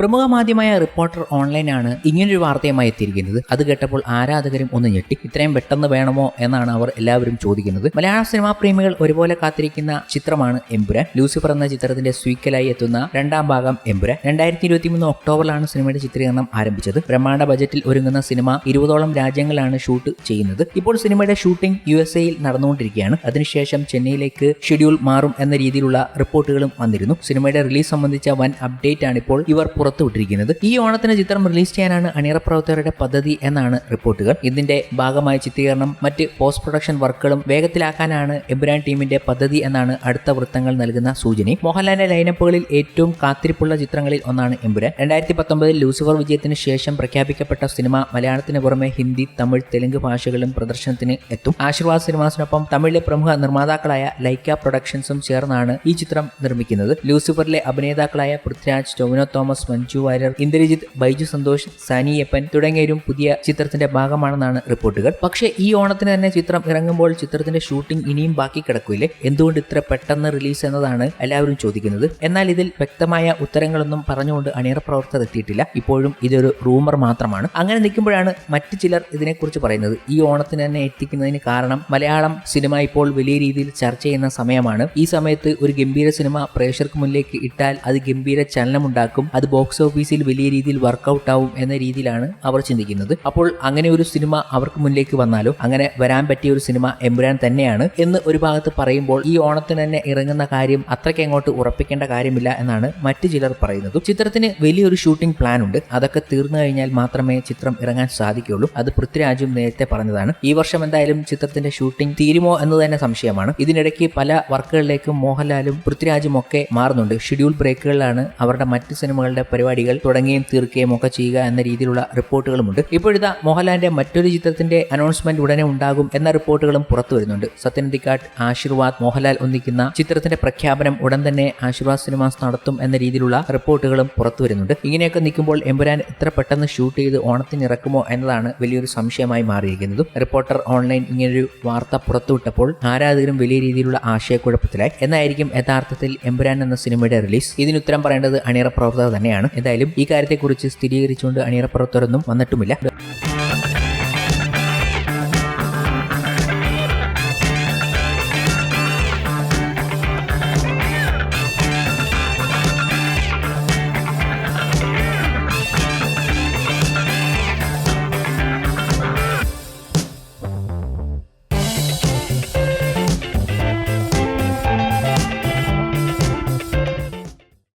പ്രമുഖ മാധ്യമമായ റിപ്പോർട്ടർ ഓൺലൈനാണ് ഇങ്ങനൊരു വാർത്തയുമായി എത്തിയിരിക്കുന്നത്. അത് കേട്ടപ്പോൾ ആരാധകരും ഒന്ന് ഞെട്ടി ഇത്രയും പെട്ടെന്ന് വേണമോ? എന്നാണ് അവർ എല്ലാവരും ചോദിക്കുന്നത്. മലയാള സിനിമാ പ്രേമികൾ ഒരുപോലെ കാത്തിരിക്കുന്ന ചിത്രമാണ് എമ്പുരാൻ. ലൂസിഫർ എന്ന ചിത്രത്തിന്റെ സ്വീക്കലായി എത്തുന്ന രണ്ടാം ഭാഗം എമ്പുരാൻ. രണ്ടായിരത്തി ഇരുപത്തി മൂന്ന് ഒക്ടോബറിലാണ് സിനിമയുടെ ചിത്രീകരണം ആരംഭിച്ചത്. ബ്രഹ്മാണ്ഡ ബജറ്റിൽ ഒരുങ്ങുന്ന സിനിമ ഇരുപതോളം രാജ്യങ്ങളിലാണ് ഷൂട്ട് ചെയ്യുന്നത്. ഇപ്പോൾ സിനിമയുടെ ഷൂട്ടിംഗ് യു എസ് എയിൽ നടന്നുകൊണ്ടിരിക്കുകയാണ്. അതിനുശേഷം ചെന്നൈയിലേക്ക് ഷെഡ്യൂൾ മാറും എന്ന രീതിയിലുള്ള റിപ്പോർട്ടുകളും വന്നിരുന്നു. സിനിമയുടെ റിലീസ് സംബന്ധിച്ച വൻ അപ്ഡേറ്റ് ആണ് ഇപ്പോൾ ഇവർ പുറത്തുവിട്ടിരിക്കുന്നത് ഈ ഓണത്തിന് ചിത്രം റിലീസ് ചെയ്യാനാണ് അണിയറ പ്രവർത്തകരുടെ പദ്ധതി എന്നാണ് റിപ്പോർട്ടുകൾ. ഇതിന്റെ ഭാഗമായ ചിത്രീകരണം മറ്റ് പോസ്റ്റ് പ്രൊഡക്ഷൻ വർക്കുകളും വേഗത്തിലാക്കാനാണ് എബ്രാൻ ടീമിന്റെ പദ്ധതി എന്നാണ് അടുത്ത വൃത്തങ്ങൾ നൽകുന്ന സൂചന. മോഹൻലാലിന്റെ ലൈനപ്പുകളിൽ ഏറ്റവും കാത്തിരിപ്പുള്ള ചിത്രങ്ങളിൽ ഒന്നാണ് എമ്പുരാൻ. രണ്ടായിരത്തി പത്തൊമ്പതിൽ ലൂസിഫർ വിജയത്തിന് ശേഷം പ്രഖ്യാപിക്കപ്പെട്ട സിനിമ മലയാളത്തിന് പുറമെ ഹിന്ദി തമിഴ് തെലുങ്ക് ഭാഷകളിലും പ്രദർശനത്തിന് എത്തും. ആശീർവാദ് സിനിമാസിനൊപ്പം തമിഴിലെ പ്രമുഖ നിർമ്മാതാക്കളായ ലൈക്ക പ്രൊഡക്ഷൻസും ചേർന്നാണ് ഈ ചിത്രം നിർമ്മിക്കുന്നത്. ലൂസിഫറിലെ അഭിനേതാക്കളായ പൃഥ്വിരാജ് ടൊവിനോ തോമസ് മഞ്ജു വാര്യർ ഇന്ദ്രജിത്ത് ബൈജു സന്തോഷ് സാനിയപ്പൻ തുടങ്ങിയവരും പുതിയ ചിത്രത്തിന്റെ ഭാഗമാണെന്നാണ് റിപ്പോർട്ടുകൾ. പക്ഷേ ഈ ഓണത്തിന് തന്നെ ചിത്രം ഇറങ്ങുമ്പോൾ ചിത്രത്തിന്റെ ഷൂട്ടിംഗ് ഇനിയും ബാക്കി കിടക്കില്ലേ എന്തുകൊണ്ട് ഇത്ര പെട്ടെന്ന് റിലീസ് എന്നതാണ് എല്ലാവരും ചോദിക്കുന്നത്. എന്നാൽ ഇതിൽ വ്യക്തമായ ഉത്തരങ്ങളൊന്നും പറഞ്ഞുകൊണ്ട് അണിയറ പ്രവർത്തകർ എത്തിയിട്ടില്ല. ഇപ്പോഴും ഇതൊരു റൂമർ മാത്രമാണ്. അങ്ങനെ നിൽക്കുമ്പോഴാണ് മറ്റു ചിലർ ഇതിനെക്കുറിച്ച് പറയുന്നത്. ഈ ഓണത്തിന് തന്നെ എത്തിക്കുന്നതിന് കാരണം മലയാളം സിനിമ ഇപ്പോൾ വലിയ രീതിയിൽ ചർച്ച ചെയ്യുന്ന സമയമാണ്. ഈ സമയത്ത് ഒരു ഗംഭീര സിനിമ പ്രേക്ഷകർക്ക് മുന്നിലേക്ക് ഇട്ടാൽ അത് ഗംഭീര ചലനമുണ്ടാക്കും. അത് ബോക്സ് ഓഫീസിൽ വലിയ രീതിയിൽ വർക്കൗട്ട് ആവും എന്ന രീതിയിലാണ് അവർ ചിന്തിക്കുന്നത്. അപ്പോൾ അങ്ങനെ ഒരു സിനിമ അവർക്ക് മുന്നിലേക്ക് വന്നാലോ? അങ്ങനെ വരാൻ പറ്റിയ ഒരു സിനിമ എമ്പുരാൻ തന്നെയാണ് എന്ന് ഒരു ഭാഗത്ത് പറയുമ്പോൾ ഈ ഓണത്തിന് തന്നെ ഇറങ്ങുന്ന കാര്യം അത്രയ്ക്ക് അങ്ങോട്ട് ഉറപ്പിക്കേണ്ട കാര്യമില്ല എന്നാണ് മറ്റു ചിലർ പറയുന്നത്. ചിത്രത്തിന് വലിയൊരു ഷൂട്ടിംഗ് പ്ലാൻ ഉണ്ട്. അതൊക്കെ തീർന്നു കഴിഞ്ഞാൽ മാത്രമേ ചിത്രം ഇറങ്ങാൻ സാധിക്കുകയുള്ളൂ. അത് പൃഥ്വിരാജും നേരത്തെ പറഞ്ഞതാണ്. ഈ വർഷം എന്തായാലും ചിത്രത്തിന്റെ ഷൂട്ടിംഗ് തീരുമോ എന്ന് തന്നെ സംശയമാണ്. ഇതിനിടയ്ക്ക് പല വർക്കുകളിലേക്കും മോഹൻലാലും പൃഥ്വിരാജും ഒക്കെ മാറുന്നുണ്ട് ഷെഡ്യൂൾ ബ്രേക്കുകളിലാണ് അവരുടെ മറ്റ് സിനിമകളുടെ പരിപാടികൾ തുടങ്ങുകയും തീർക്കുകയും ഒക്കെ ചെയ്യുക എന്ന രീതിയിലുള്ള റിപ്പോർട്ടുകളുമുണ്ട്. ഇപ്പോഴത്തെ മോഹൻലാലിന്റെ മറ്റൊരു ചിത്രത്തിന്റെ അനൗൺസ്മെന്റ് ഉടനെ ഉണ്ടാകും എന്ന റിപ്പോർട്ടുകളും പുറത്തു വരുന്നുണ്ട്. സത്യനന്ദിക്കാട്ട് ആശീർവാദ് മോഹൻലാൽ ഒന്നിക്കുന്ന ചിത്രത്തിന്റെ പ്രഖ്യാപനം ഉടൻ തന്നെ ആശീർവാദ് സിനിമാസ് നടത്തും എന്ന രീതിയിലുള്ള റിപ്പോർട്ടുകളും പുറത്തു വരുന്നുണ്ട്. ഇങ്ങനെയൊക്കെ നിൽക്കുമ്പോൾ എമ്പുരാൻ എത്ര പെട്ടെന്ന് ഷൂട്ട് ചെയ്ത് ഓണത്തിന് ഇറക്കുമോ എന്നതാണ് വലിയൊരു സംശയമായി മാറിയിരിക്കുന്നതും. റിപ്പോർട്ടർ ഓൺലൈൻ ഇങ്ങനൊരു വാർത്ത പുറത്തുവിട്ടപ്പോൾ ആരാധകരും വലിയ രീതിയിലുള്ള ആശയക്കുഴപ്പത്തിലായി. എന്നായിരിക്കും യഥാർത്ഥത്തിൽ എമ്പുരാൻ എന്ന സിനിമയുടെ റിലീസ്. ഇതിനുത്തരം പറയേണ്ടത് അണിയറ പ്രവർത്തകർ തന്നെയാണ്. എന്തായാലും ഈ കാര്യത്തെക്കുറിച്ച് സ്ഥിരീകരിച്ചുകൊണ്ട് അണിയറപ്പുറത്തൊരൊന്നും വന്നിട്ടുമില്ല.